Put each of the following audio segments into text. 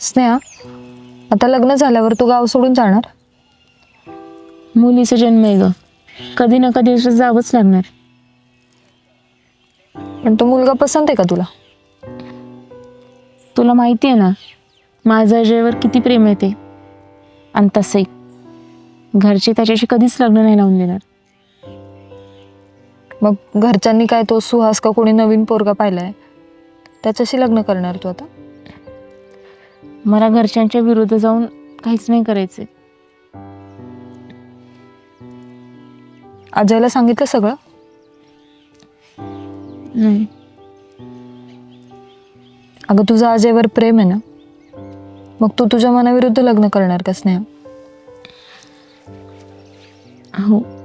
स्नेहा आता लग्न झाल्यावर तू गाव सोडून जाणार? मुलीचा जन्म आहे ग. कधी ना कधी असं जावंच लागणार. पण तो मुलगा पसंत आहे का तुला? तुला माहिती आहे ना माझं अजयवर किती प्रेम आहे ते. आणि तसंही घरचे त्याच्याशी कधीच लग्न नाही लावून देणार. मग घरच्यांनी काय तो सुहास का कोणी नवीन पोरगा पाहिलाय? त्याच्याशी लग्न करणार तू आता? मला घरच्यांच्या विरुद्ध जाऊन काहीच नाही करायचं अजयला सांगितलं सगळं? नाही. अगं तुझं अजयवर प्रेम आहे ना? मग तू तुझ्या मनाविरुद्ध लग्न करणार का स्नेहा? हो.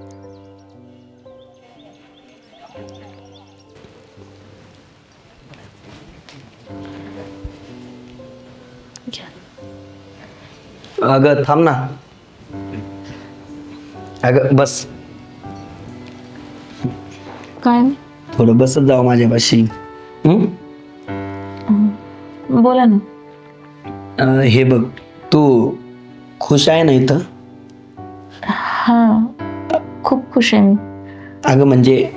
अगं थांब ना. अगं बस. काय? थोडं बसत जावं माझ्यापाशी. हं? बोला ना. अं, हे बघ तू खुश आहे ना इथं? हा खूप खुश आहे मी. अगं म्हणजे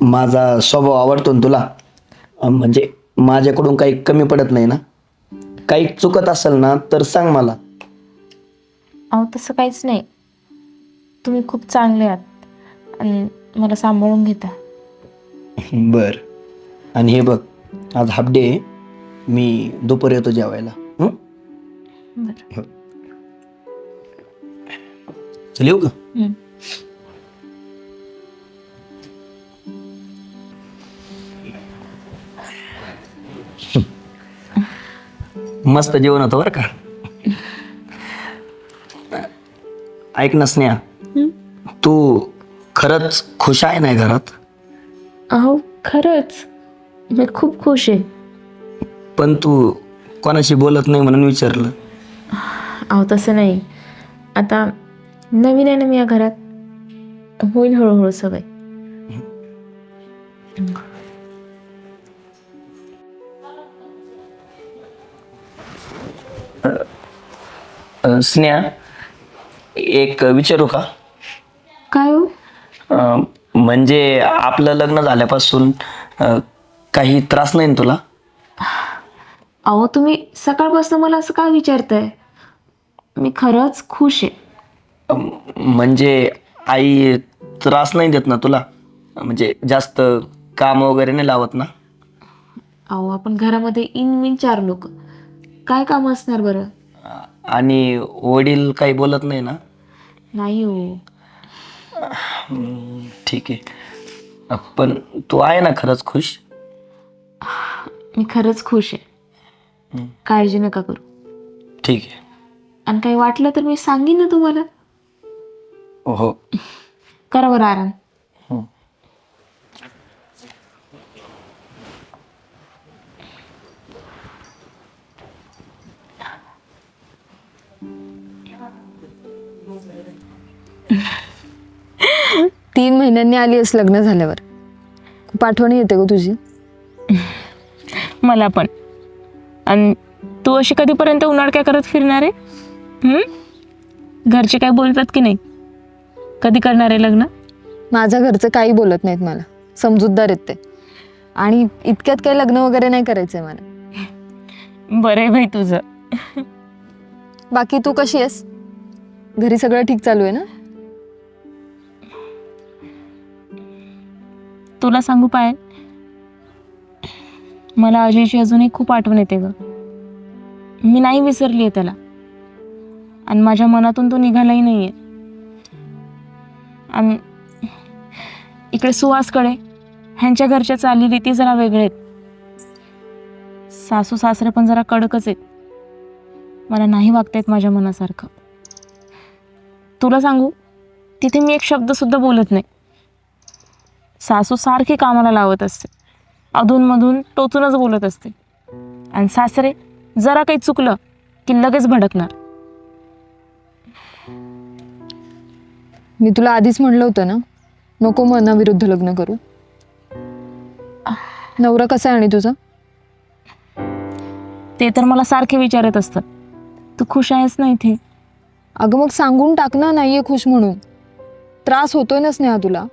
माझा स्वभाव आवडतो ना तुला. अं, म्हणजे माझ्याकडून काही कमी पडत नाही ना. काही चुकत असेल ना तर सांग मला. अहो तसं काहीच नाही. तुम्ही खूप चांगले आहात आणि मला सांभाळून घेता. बर. आणि हे बघ आज हाफ डे मी दुपार येतो जेवायला. हं? बरं. चल येऊ का? हं. मस्त जेवण होतं बरं का? ऐक ना स्नेहा. तू खरंच खुश आहे ना घरात? अहो खरंच. मी खूप खुश आहे. पण तू कोणाशी बोलत नाही म्हणून विचारलं. अहो तसं नाही. आता नवीन आहे ना मी या घरात. होईल हळूहळू सवय. अं, स्नेहा. एक विचारू का? काय हो? अं, म्हणजे आपलं लग्न झाल्यापासून अं, काही त्रास नाही ना तुला? अहो तुम्ही सकाळपासून मला असं का विचारताय? मी खरंच खुश आहे. अं, म्हणजे आई त्रास नाही देत ना तुला? म्हणजे जास्त काम वगैरे नाही लावत ना? अहो आपण घरामध्ये इन बिन चार लोक. काय काम असणार बरं? आणि वडील काही बोलत नाही ना? नाही हो. ठीक आहे. पण तू आहे ना खरंच खुश? मी खरंच खुश आहे. काळजी नका करू. ठीक आहे. आणि काही वाटलं तर मी सांगेन ना तुम्हाला. हो. करा बरं आराम. तीन महिन्यांनी आली आहेस लग्न झाल्यावर. खूप आठवण येते गो तुझी. मला पण. आणि तू अशी कधीपर्यंत उन्हाळक्या करत फिरणार आहे? हं? घरचे काय बोलतात की नाही? कधी करणार आहे लग्न? माझ्या घरचं काही बोलत नाहीत मला. समजूतदार आहेत ते. आणि इतक्यात काही लग्न वगैरे नाही करायचंय मला. बरं आहे भाई तुझं. बाकी तू कशी आहेस? घरी सगळं ठीक चालू आहे ना? तुला सांगू पाय. मला अजयची अजूनही खूप आठवण येते ग. मी नाही विसरली आहे त्याला. आणि माझ्या मनातून तो निघालाही नाही आहे आणि इकडे सुहासकडे ह्यांच्या घरच्या चालीरीती जरा वेगळे आहेत. सासू सासरे पण जरा कडकच आहेत. मला नाही वागता येत माझ्या मनासारखं. तुला सांगू तिथे मी एक शब्द सुद्धा बोलत नाही. सासू सारखी कामाला लावत असते. अधूनमधून टोचूनच बोलत असते. आणि सासरे जरा काही चुकलं की लगेच भडकणार. मी तुला आधीच म्हणलं होतं ना नको मनाविरुद्ध लग्न करू. नवरा कसा आहे आणि तुझा? ते तर मला सारखे विचारत असतात. तू खुश आहेस ना इथे? अगं मग सांगून टाक ना नाहीये खुश म्हणून. त्रास होतोय ना स्नेहा तुला.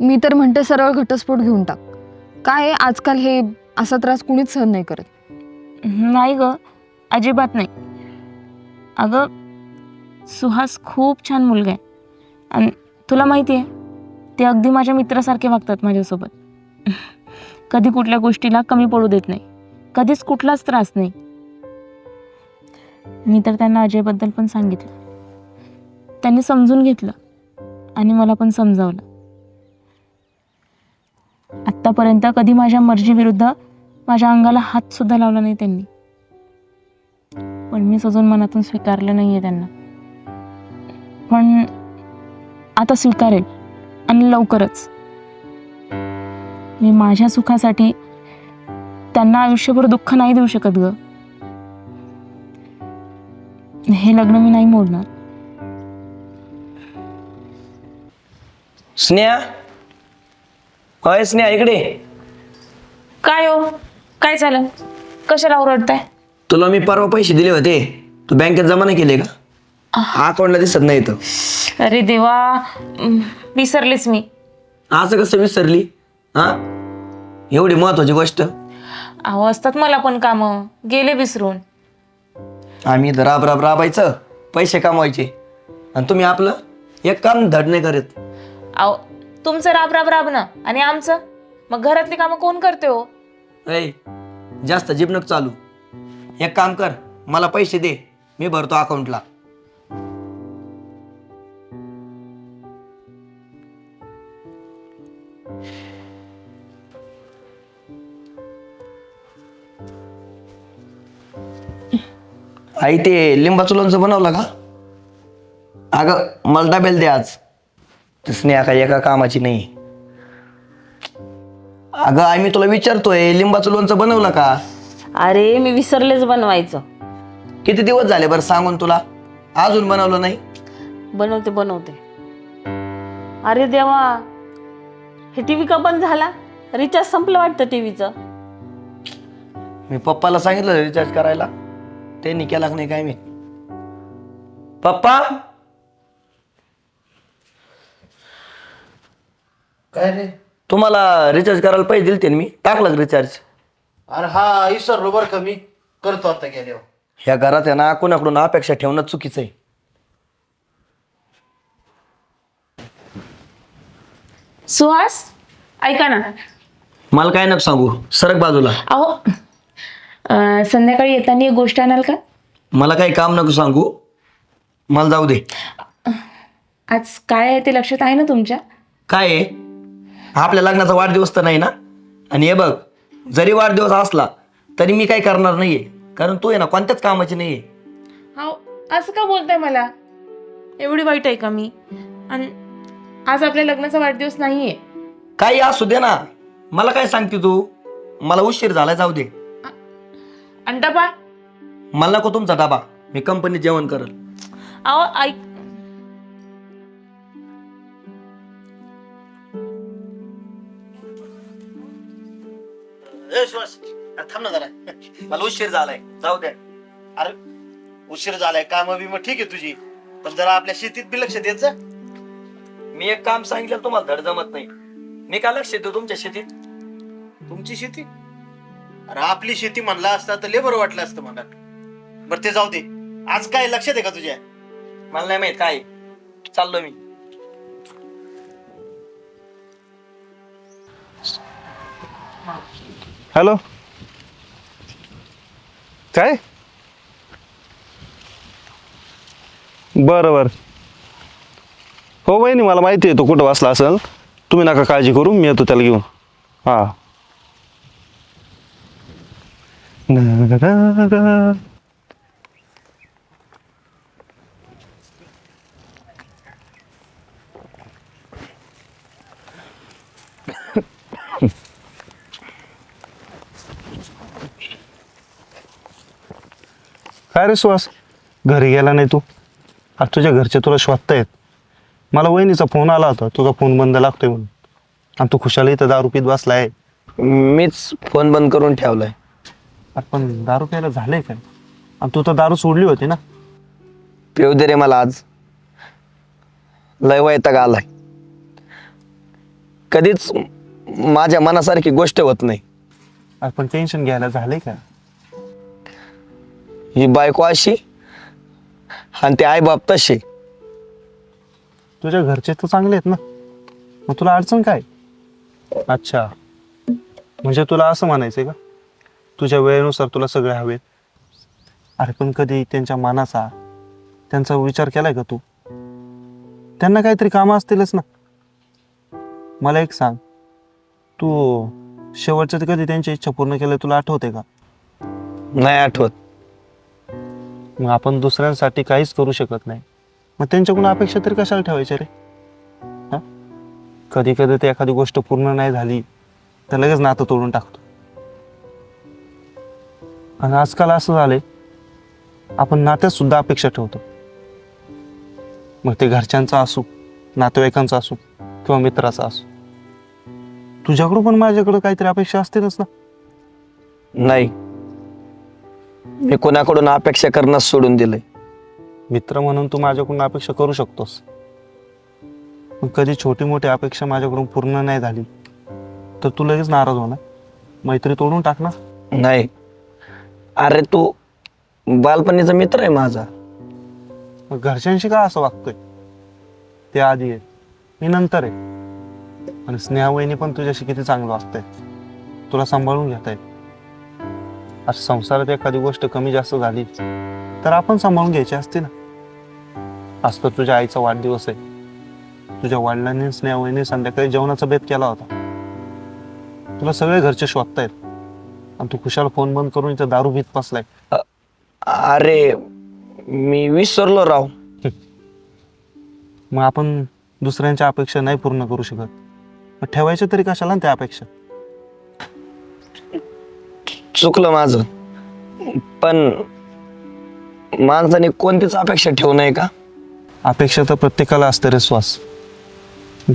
मी तर म्हणते सरळ घटस्फोट घेऊन टाक. काय आहे, आजकाल हे असा त्रास कुणीच सहन नाही करत. नाही ग अजिबात नाही. अगं सुहास खूप छान मुलगा आहे. आणि तुला माहिती आहे ते अगदी माझ्या मित्रासारखे वागतात माझ्यासोबत. कधी कुठल्या गोष्टीला कमी पडू देत नाही. कधीच कुठलाच त्रास नाही. मी तर त्यांना अजयबद्दल पण सांगितलं. त्यांनी समजून घेतलं आणि मला पण समजावलं. आत्तापर्यंत कधी माझ्या मर्जीविरुद्ध माझ्या अंगाला हात सुद्धा लावला नाही त्यांनी. पण मीच अजून मनातून स्वीकारलं नाहीये त्यांना. पण आता स्वीकारेल आणि लवकरच. मी माझ्या सुखासाठी त्यांना आयुष्यभर दुःख नाही देऊ शकत ग. हे लग्न मी नाही मोडणार. स्नेहा! होय स्नेहा इकडे. काय हो? काय झालं? कशाला ओरडताय? तुला मी परवा पैसे दिले होते. तू बँकेत जमा नाही केले का? अकाउंटला दिसत नाही इथं. अरे देवा अं, विसरलेच मी. असं कसं विसरली? हा? एवढी महत्वाची गोष्ट. अहो असतात मला पण कामं. गेले विसरून. आम्ही इथं राब राब राबायचं. पैसे कमवायचे. आणि तुम्ही आपलं एक काम धड नाही करत. अहो तुमचं राब राब राब ना. आणि आमचं? मग घरातली कामं कोण करते हो? ऐ जास्त जिबनक चालू. एक काम कर मला पैसे दे. मी भरतो अकाउंटला आई ते लिंबाचं लोणचं बनवलं का? अगं मला डबेल दे आज. ते स्नेहा काही एका कामाची नाही. अगं आई मी तुला विचारतोय लिंबाचं लोणचं बनवलं का? अरे मी विसरलेच बनवायचं. किती दिवस झाले बरं सांगून तुला? अजून बनवलं नाही? बनवते बनवते. अरे देवा हे टी व्ही का बंद झाला? रिचार्ज संपलं वाटतं टी व्हीचं मी पप्पाला सांगितलं रिचार्ज करायला. त्यांनी केला का नाही काय मी? पप्पा! काय रे? तुम्हाला रिचार्ज करायला पैसे दिलते ना मी? टाकलं रिचार्ज अरे हा विसरलो बरं का मी. करतो आता गेल्यावर. ह्या घरात आहे ना कोणाकडून अपेक्षा ठेवणं चुकीचं आहे. सुहास ऐका ना. मला काय नको सांगू सरक बाजूला. अहो अं, संध्याकाळी येताना एक गोष्ट आणाल का? मला काही काम नको सांगू. मला जाऊ दे. आज काय आहे ते लक्षात आहे ना तुमच्या? काय आहे? आपल्या लग्नाचा वाढदिवस तर नाही ना? आणि हे बघ जरी वाढदिवस असला तरी मी काही करणार नाहीये. कारण तू आहे ना कोणत्याच कामाची नाहीये. असं का बोलताय मला? एवढी वाईट आहे का मी? आणि आज आपल्या लग्नाचा वाढदिवस नाहीये. काही असू दे ना. मला काय सांगते तू? मला उशीर झाला जाऊ दे. आणि डबा? मला नको तुमचा डबा. मी कंपनीत जेवण करल. अहो ऐक ए अरे थांब ना जरा. मला उशीर झालाय. जाऊ दे अरे उशीर झालाय. काम बिम ठीक आहे तुझी. पण जरा आपल्या शेतीत बी लक्ष देत जा. मी एक काम सांगितलं तुम्हाला धड जमत नाही. मी काय लक्ष देतो तुमच्या शेतीत? तुमची शेती? अरे आपली शेती म्हणला असता तर लेबर वाटलं असतं मला. बरं ते जाऊ दे. आज काय लक्षात आहे का तुझ्या? मला नाही माहीत काय चाललो मी. हॅलो. काय? बरं बरं. हो वहिनी मला माहिती आहे तो कुठं वाचला असेल. तुम्ही नका काळजी करू मी येतो त्याला घेऊन. हां. रे सुहास घरी गेला नाही तू? आज तुझ्या घरचे तुला शोधतायत मला वहिनीचा फोन आला होता तुझा फोन बंद लागतोय म्हणून. आणि तू खुशाला इथं दारू पीत बसलाय. मीच फोन बंद करून ठेवलाय. अरे पण दारू प्यायला झालंय काय? आणि तू तर दारू सोडली होती ना? पिऊ दे रे मला आज. लय वैताग आलाय. कधीच माझ्या मनासारखी गोष्ट होत नाही. आपण टेन्शन घ्यायला झाले का? ही बायको अशी आणि ते आई बाप तसे. तुझ्या घरचे तर चांगले आहेत ना. मग तुला अडचण काय? अच्छा. म्हणजे तुला असं म्हणायचंय का? तुझ्या वेळेनुसार तुला सगळे हवेत. अरे पण कधी त्यांच्या मनाचा त्यांचा विचार केलाय का तू? त्यांना काहीतरी कामं असतीलच ना. मला एक सांग. तू शेवटचं कधी त्यांची इच्छा पूर्ण केलं तुला आठवते का? नाही आठवत. मग आपण दुसऱ्यांसाठी काहीच करू शकत नाही. मग त्यांच्याकडून अपेक्षा तरी कशाला ठेवायच्या रे? हा? कधी कधी ते एखादी गोष्ट पूर्ण नाही झाली तर लगेच नातं तोडून टाकतो. आणि आजकाल असं झालंय आपण नात्यात सुद्धा अपेक्षा ठेवतो. मग ते घरच्यांचा असू नातेवाईकांचा असू किंवा मित्राचा असू. तुझ्याकडून पण माझ्याकडं काहीतरी अपेक्षा असतीलच ना? नाही. मी कोणाकडून अपेक्षा करणं सोडून दिलंय. मित्र म्हणून तू माझ्याकडून अपेक्षा करू शकतोस. पण कधी छोटी मोठी अपेक्षा माझ्याकडून पूर्ण नाही झाली तर तू लगेच नाराज होणार. मैत्री तोडून टाक ना. नाही. अरे तू बालपणीचा मित्र आहे माझा. मग घरच्यांशी का असं वागतोय? ते आधी आहे मी नंतर आहे. आणि स्नेहावहिनी पण तुझ्याशी किती चांगलं वागतंय तुला सांभाळून घेत आहेत संसारात एखादी गोष्ट कमी जास्त झाली तर आपण सांभाळून घ्यायची असते ना. आज तर तुझ्या आईचा वाढदिवस आहे. तुझ्या वडिलांनी स्नेहावहिनी संध्याकाळी जेवणाचा बेत केला होता. तुला सगळे घरचे शोधतायत. आणि तू खुशाल फोन बंद करून इथं दारू भीत बसलाय. अरे मी विसरलो राव. मग आपण दुसऱ्यांच्या अपेक्षा नाही पूर्ण करू शकत. मग ठेवायच्या तरी कशाला ना त्या अपेक्षा? चुकलं माझं. पण माणसाने कोणतीच अपेक्षा ठेवू नये का? अपेक्षा तर प्रत्येकाला असते रे श्वास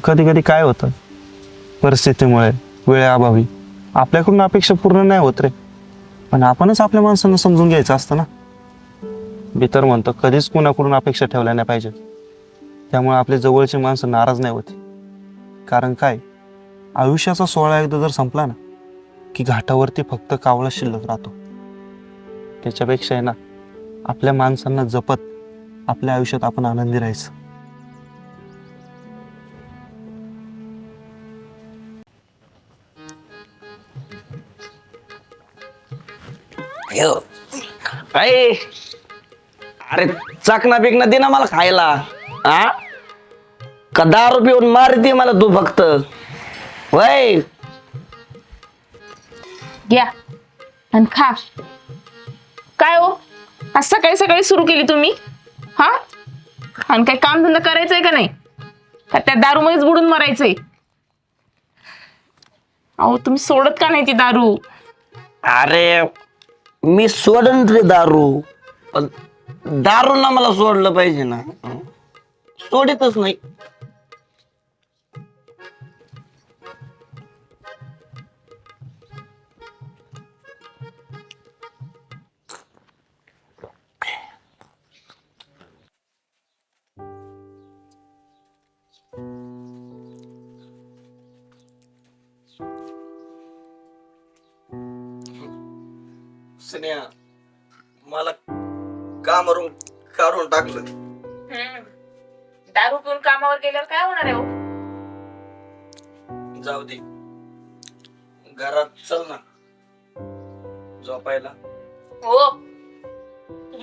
कधी कधी काय होतं? परिस्थितीमुळे वेळेअभावी. आपल्याकडून अपेक्षा पूर्ण नाही होत रे. पण आपणच आपल्या माणसांना समजून घ्यायचं असतं ना. मी तर म्हणतो कधीच कुणाकडून अपेक्षा ठेवल्या नाही पाहिजे त्यामुळे आपले जवळची माणसं नाराज नाही होते. कारण काय? आयुष्याचा सोहळा एकदा जर संपला ना की घाटावरती फक्त कावळा शिल्लक राहतो. त्याच्यापेक्षा आहे ना आपल्या माणसांना जपत आपल्या आयुष्यात आपण आनंदी राहायचं. अरे अरे चाकणा बिकना दे ना मला खायला. आ? का दारू पिऊन मार दे मला तू फक्त. वय. घ्या. आणि खा. काय हो? आज सकाळी सकाळी सुरू केली तुम्ही? हा? आणि काय काम धंदा करायचंय का नाही? का त्या दारूमध्येच बुडून मरायचंय? अहो तुम्ही सोडत का नाही ती दारू? अरे मी सोडन रे दारू पण दारू ना मला सोडलं पाहिजे ना. सोडितच नाही.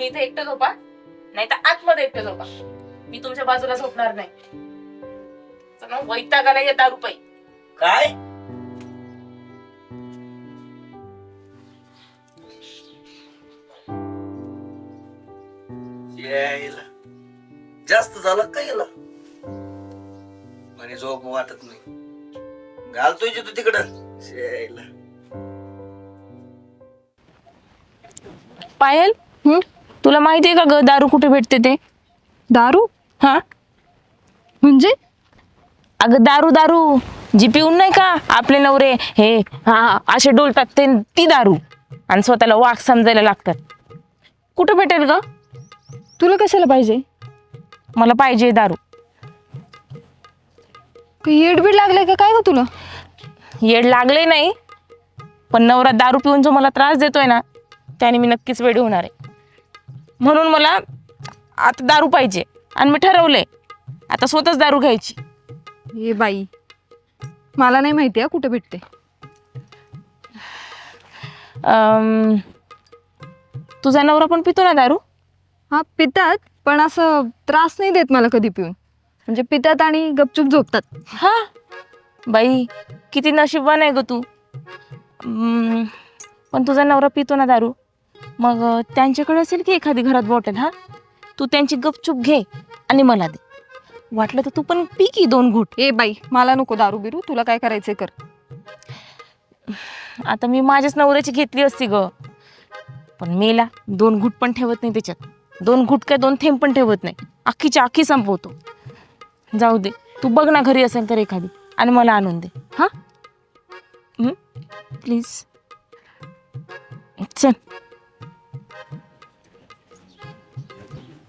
तुम्ही इथे एकटं झोपा. नाही तर आतमध्ये एकटं झोपा. मी तुमच्या बाजूला झोपणार नाही. चला वैतागाला या दारू पाई. काय? यायला जास्त झालं का याला आणि झोप वाटत नाही. घालतोय जे तू तिकडं. यायला पायल हं? तुला माहिती आहे का ग दारू कुठे भेटते ते? दारू? हा? म्हणजे? अगं दारू दारू. जी पिऊन नाही का आपले नवरे? हे हा असे डोलतात ते ती दारू. आणि स्वतःला वाघ समजायला लागतात. कुठं भेटेल ग? तुला कशाला पाहिजे? मला पाहिजे दारू. काही येडबीड लागलंय का? काय ग तुला? येड लागले नाही पण नवरा दारू पिऊन जो मला त्रास देतोय ना त्याने मी नक्कीच वेडी होणार आहे. म्हणून मला आता दारू पाहिजे. आणि मी ठरवलंय आता स्वतःच दारू घ्यायची. ये बाई मला नाही माहिती आहे कुठे भेटते. अम, तुझा नवरा पण पितो ना दारू? हा पितात पण असं त्रास नाही देत मला कधी पिऊन. म्हणजे पितात आणि गपचूप झोपतात. हा? बाई किती नशीबवान आहे ग तू. अम, पण तुझा नवरा पितो ना दारू? मग त्यांच्याकडे असेल की एखादी घरात बॉटल हा? तू त्यांची गपचूप घे आणि मला दे. वाटलं तर तू पण पी की दोन घूट. ए बाई मला नको दारू बिरू तुला काय करायचंय कर. आता मी माझ्याच नवऱ्याची घेतली असती ग. पण मेला दोन घूट पण ठेवत नाही त्याच्यात. दोन घूट काय दोन थेंब पण ठेवत नाही. अख्खीच्या अख्खी संपवतो. जाऊ दे तू बघ ना घरी असेल तर एखादी आणि मला आणून दे हा? प्लीज. चल.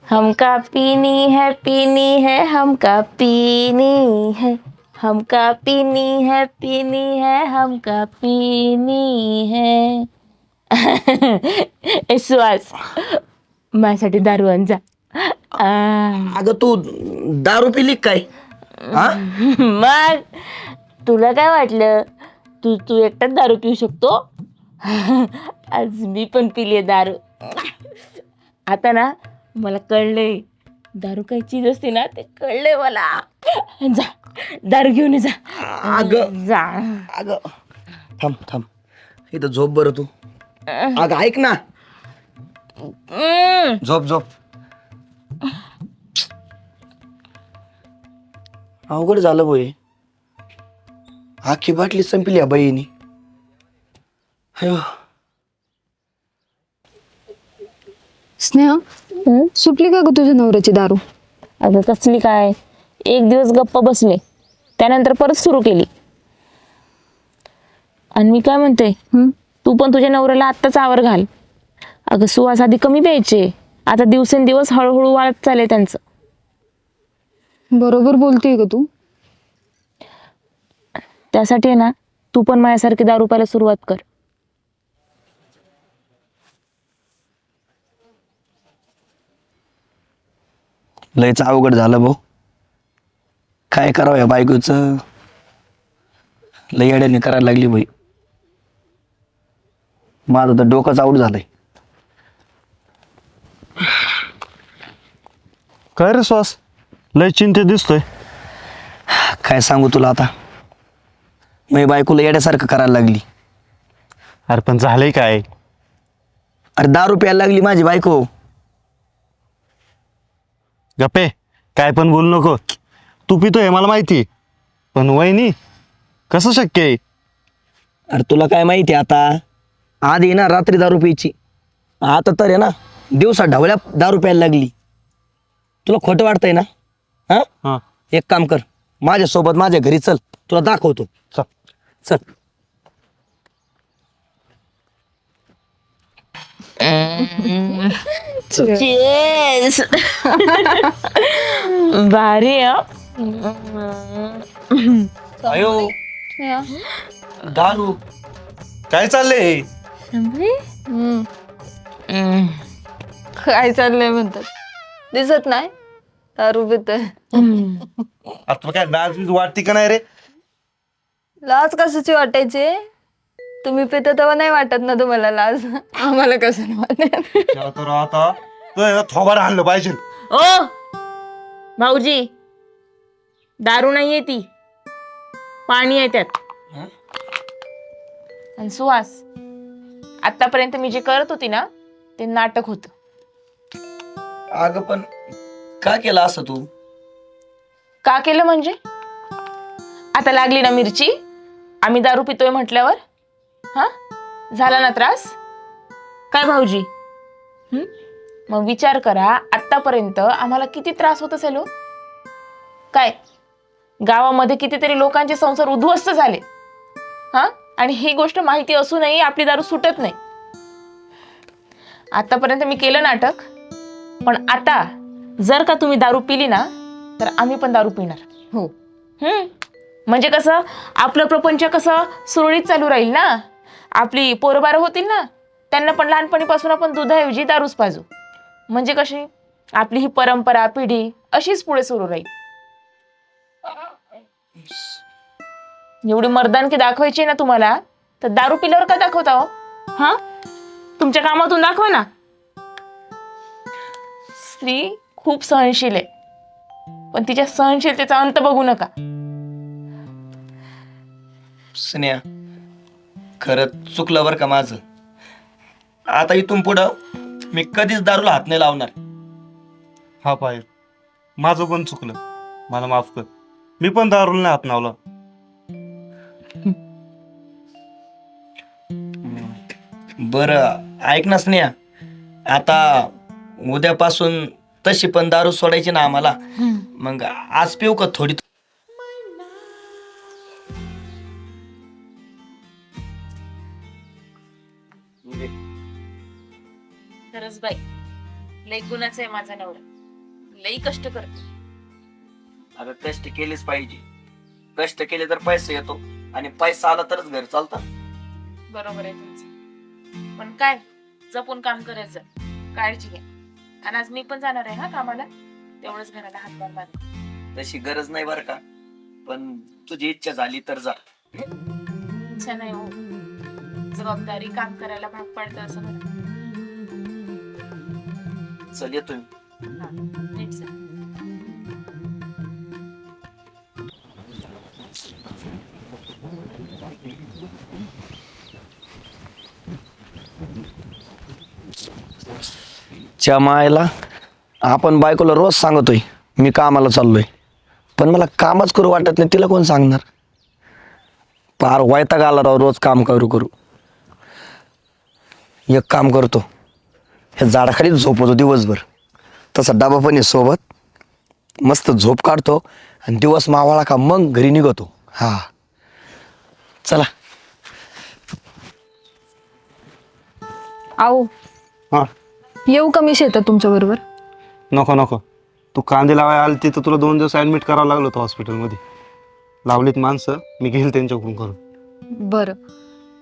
हमका पीनी है पीनी है हमका पीनी है। हमका पीनी है पीनी है हमका पीनी है। सुहास माझ्यासाठी दारू आण जा. आ, अगं तू दारू पिली काय? हा? मग तुला काय वाटलं? तू तू एकटाच दारू पिऊ शकतो? आज मी पण पिली दारू. आता ना मला कळलंय. दारू काय चीज असते ना ते कळलंय मला. जा दारू घेऊन ये जा. अगं. जा. अगं. थांब थांब. इथं झोप बरं तू. अगं ऐक ना. हम्म. झोप झोप. अवघड झालं बोय आखी बाटली संपली या बाईनी अयो. सुटली का ग तुझ्या नवऱ्याची दारू? अगं कसली काय? एक दिवस गप्प बसले. त्यानंतर परत सुरू केली. आणि मी काय म्हणते? हं? तू पण तुझ्या नवऱ्याला आत्ताच आवर घाल. अगं सुवास आधी कमी प्यायचे. आता दिवसेंदिवस हळूहळू वाढत चालले त्यांचं. बरोबर बोलतेय ग तू. त्यासाठी आहे ना तू पण माझ्यासारखी दारू प्यायला सुरुवात कर. लयच अवघड झालं भाऊ. काय करावं या बायकोचं? लय अड्याने करायला लागली बाई. माझं तर डोकंच आऊट झालंय. काय रे श्वास लय चिंतेत दिसतोय. काय सांगू तुला आता? मी बायकोला येड्यासारखं करायला लागली. अरे पण झालंय काय? अरे दारू प्यायला लागली माझी बायको. गप्पे काय पण बोलू नको. तू पितोय मला माहिती. पण वहिनी कसं शक्य आहे? अरे तुला काय माहिती आता? आधी ना रात्री दारू प्यायची. आता तर आहे ना दिवसा ढवळ्या दारू प्यायला लागली. तुला खोटं वाटतंय ना? हा? हा. एक काम कर माझ्यासोबत माझ्या घरी चल. तुला दाखवतो. चल. चल. Cheers. भारी आहे. अयो दारू काय चाललंय हम्म. हं. काय चाललंय म्हणतात. दिसत नाही. दारू पितोय. आता तुला काय लाज बीज वाटते का नाही रे? लाज कशाची वाटायची? तुम्ही पिता तेव्हा नाही वाटत ना तुम्हाला लाज? आम्हाला कसं नाही वाटत? तर आता तू आहे ना थोबार आणलं पाहिजे. ओ! भाऊजी दारू नाहीये ती. पाणी आहे त्यात. आणि सुहास आतापर्यंत मी जे करत होती ना ते नाटक होत. अगं पण का केलं असं तू? का केलं म्हणजे? आता लागली ना मिरची आम्ही दारू पितोय म्हटल्यावर? हा? झाला ना त्रास? काय भाऊजी? हं? मग विचार करा आतापर्यंत आम्हाला किती त्रास होत असेल हो? काय? गावामध्ये कितीतरी लोकांचे संसार उद्ध्वस्त झाले. हा? आणि ही गोष्ट माहिती असूनही आपली दारू सुटत नाही. आतापर्यंत मी केलं नाटक पण आता जर का तुम्ही दारू पिली ना तर आम्ही पण दारू पिणार. हो. हम्म. म्हणजे कसं आपलं प्रपंच कसं सुरळीत चालू राहील ना? आपली पोरबारं होतील ना त्यांना पण लहानपणीपासून आपण दुधाऐवजी दारूच पाजू. म्हणजे कशी? आपली ही परंपरा पिढी अशीच पुढे सुरू राहील. एवढी मर्दानकी दाखवायची ना तुम्हाला तर दारू पिल्यावर का दाखवता हो? हा? तुमच्या कामातून दाखवा ना. स्त्री खूप सहनशील आहे पण तिच्या सहनशीलतेचा अंत बघू नका. स्नेहा खरंच चुकलं बरं का माझं. आता इथून पुढं मी कधीच दारूला हात नाही लावणार. हा पायल माझं पण चुकलं. मला माफ कर. मी पण दारूला नाही हात लावला. बरं ऐक ना स्नेहा. आता उद्यापासून तशी पण दारू सोडायची ना आम्हाला. मग आज पिऊ का थोडी? खरंच बाई लई गुणाचं आहे माझा नवरा. लई कष्ट करतो. अगं कष्ट केलेच पाहिजे. कष्ट केले तर पैसे येतो आणि पैसा आला तरच घर चालतं बरोबर आहे तुमचं. पण काय जपून काम करायचं. काळजी घ्या. आणि आज मी पण जाणार आहे हा कामाला? तेवढंच घराला हातभार लागेल तशी गरज नाही बरं का. पण तुझी इच्छा झाली तर जा. इच्छा नाही हो. जबाबदारी काम करायला भाग पडतं असं म्हणा चल येतो मी. च्या मायला आपण बायकोला रोज सांगतोय मी कामाला चाललोय. पण मला कामच करू वाटत नाही तिला कोण सांगणार? पार वैताग आला राव रोज काम करू करू. एक काम करतो. ह्या झाडाखालीच झोपवतो दिवसभर. तसा डबा पण आहे सोबत. मस्त झोप काढतो आणि दिवस मावाळा का मग घरी निघतो. हा. चला. आओ हा. येऊ का मी शेतात तुमच्या बरोबर? नको नको. तू कांदे लावायला आली तिथं तुला दोन दिवस ऍडमिट करावं लागलं होतं हॉस्पिटलमध्ये लावलीत माणसं मी घेईल त्यांच्याकडून करून. बरं.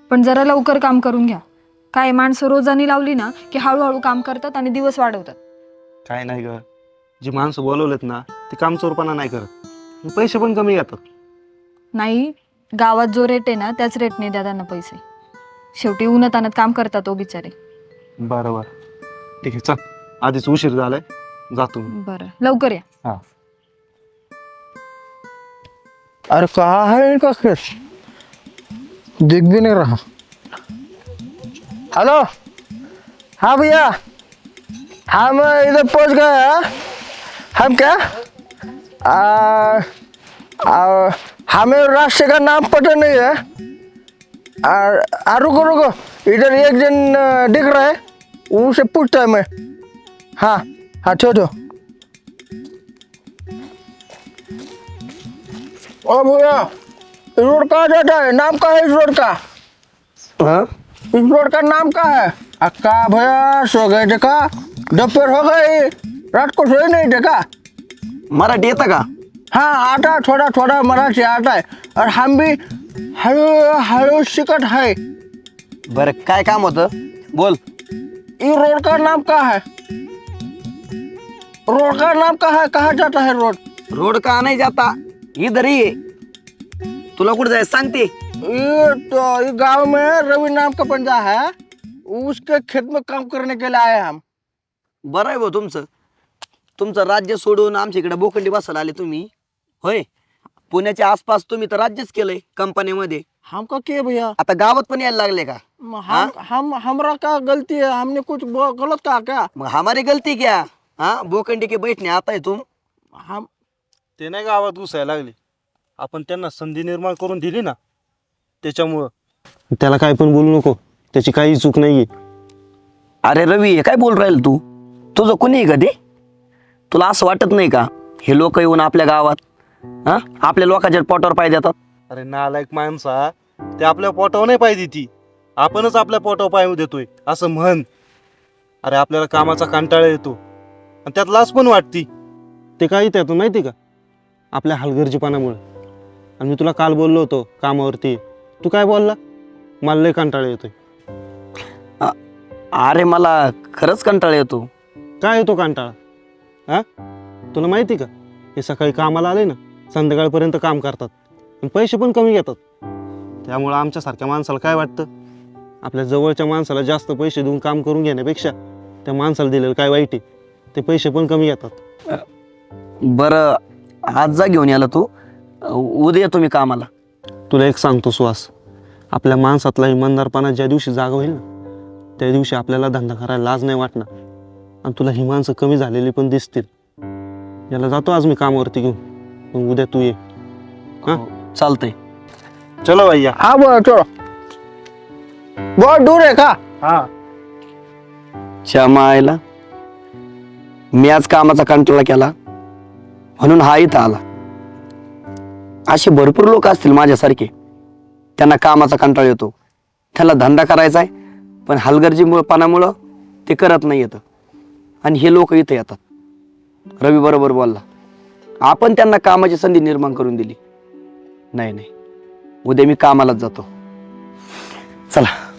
पण जरा लवकर काम करून घ्या. काय माणसं रोजानी लावली ना की हळूहळू काम करतात आणि दिवस वाढवतात. काय नाही ग. जी माणसं बोलवलेत ना ते काम चोरपणा नाही करत. आणि पैसे पण कमी घेतात. नाही गावात जो रेट आहे ना त्याच रेटने द्या त्यांना पैसे. शेवटी उन्हात आणत काम करतात तो बिचारे. बरं बरं. ठीक आहे चल. आधीच उशीर झालाय. जातो मी बरं. लवकर या. हा. अरे कहा है इनका केस दिख भी नहीं रहा. हेलो? हाँ भैया। हम इधर पहुँच गए हैं। हम क्या? आ, आ, हमें रास्ते का नाम पता नहीं है। आ, रुको रुको। इधर एक जन दिख रहा है। उनसे पूछता है मैं। हाँ हाँ छोड़ो ओ भैया रोड कहाँ जाता है? नाम कहाँ है इस रोड का? हाँ? इस रोड का नाम का है? अक्का भैया सो गए का दोपहर हो गई। रात को सोए नहीं का मराठी येतं का? हाँ आता है, थोड़ा थोड़ा मराठी आता है। और हम भी हळू हळू शिकत है। बरं काय काम होतं? बोल. इस रोड का नाम का है? रोड का नाम का है? कहाँ जाता है रोड? रोड का नाही जाता. इधर ही आहे. तुला कुठे जायचं? सांगते. ये तो इस गांव में रवि नाम का बंदा है उसके खेत में काम करने के लिए आए हम। बरं आहे भाऊ तुमचं. तुमचं राज्य सोडून आमच्या इकडे बोखंडी बसायला आले तुम्ही. होय? पुण्याच्या आसपास तुम्ही तर राज्यच केलंय कंपनीमध्ये. हमको क्या भैया? आता गावात पण यायला लागले का? हम हम हमरा क्या गलती है? हमने कुछ ब- गलत कहा क्या? मग हमारी गलती क्या? हाँ? बोखंडी के बैठने आता है तुम. हम ते नाही गावात घुसायला लागले. आपण त्यांना संधी निर्माण करून दिली ना त्याच्यामुळं. त्याला काय पण बोलू नको. त्याची काही चूक नाहीये. अरे रवी हे काय बोल राहील तू? तुझं कुणी आहे का ते? तुला असं वाटत नाही का? हे लोक येऊन आपल्या गावात हा? आपल्या लोकांच्या पोटावर पाय देतात. अरे नालायक माणसा ते आपल्या पोटावर नाही पाय देती. आपणच आपल्या पोटावर पाय देतोय असं म्हण. अरे आपल्याला कामाचा कंटाळा येतो. आणि त्यात लाज पण वाटती. ते काय त्यातून माहिती का? आपल्या हलगर्जीपणामुळे. आणि मी तुला काल बोललो होतो कामावरती. तू काय बोलला? मला लय कंटाळा येतोय. अरे मला खरंच कंटाळा येतो. काय येतो कंटाळा? हा? तुला माहिती का? हे सकाळी कामाला आले ना संध्याकाळपर्यंत काम करतात. आणि पैसे पण कमी घेतात. त्यामुळं आमच्यासारख्या माणसाला काय वाटतं? आपल्या जवळच्या माणसाला जास्त पैसे देऊन काम करून घेण्यापेक्षा त्या माणसाला दिलेलं काय वाईट आहे? ते पैसे पण कमी घेतात. बरं आज जा घेऊन याला तू. उद्या येतो मी कामाला. तुला एक सांगतो सुहास. आपल्या माणसातला इमानदारपणा ज्या दिवशी जागा होईल ना त्या दिवशी आपल्याला धंदा करायला लाज नाही वाटणार. आणि तुला ही माणसं कमी झालेली पण दिसतील. याला जातो आज मी कामावरती घेऊन. मग उद्या तू ये. हा? चालतंय. चलो भैया. हाँ बोलो चलो. बहुत दूर है का? हाँ. श्यामायला मी आज कामाचा कंटाळा केला. म्हणून हा इथं आला. असे भरपूर लोक असतील माझ्यासारखे. त्यांना कामाचा कंटाळा येतो. त्याला धंदा करायचा आहे पण हलगर्जीमुळं पानामुळं ते करत नाही येतं. आणि हे लोक इथं येतात. रवी बरोबर बोलला आपण त्यांना कामाची संधी निर्माण करून दिली. नाही नाही. उद्या मी कामालाच जातो. चला.